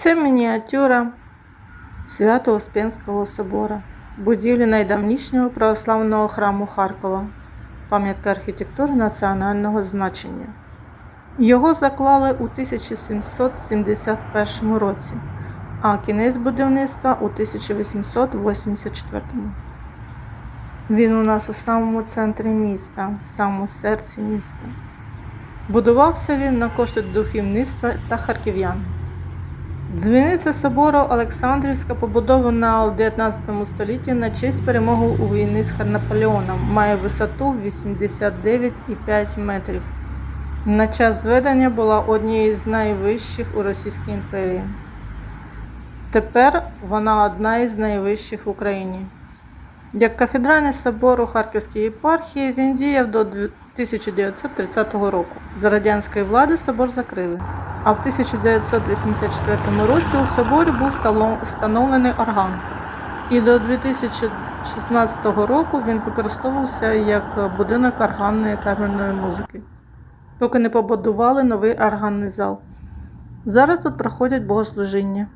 Це мініатюра Свято-Успенського собора, будівлі найдавнішнього православного храму Харкова, пам'ятка архітектури національного значення. Його заклали у 1771 році, а кінець будівництва у 1884. Він у нас у самому центрі міста, в самому серці міста. Будувався він на кошти духовництва та харків'ян. Дзвіниця собору Олександрівська побудована у 19 столітті на честь перемоги у війні з Наполеоном. Має висоту 89,5 метрів. На час зведення була однією з найвищих у Російській імперії. Тепер вона одна із найвищих в Україні. Як кафедральний собор у Харківській єпархії він діяв до 1930 року. За радянської влади собор закрили. А в 1984 році у соборі був встановлений орган. І до 2016 року він використовувався як будинок органної камерної музики, поки не побудували новий органний зал. Зараз тут проходять богослужіння.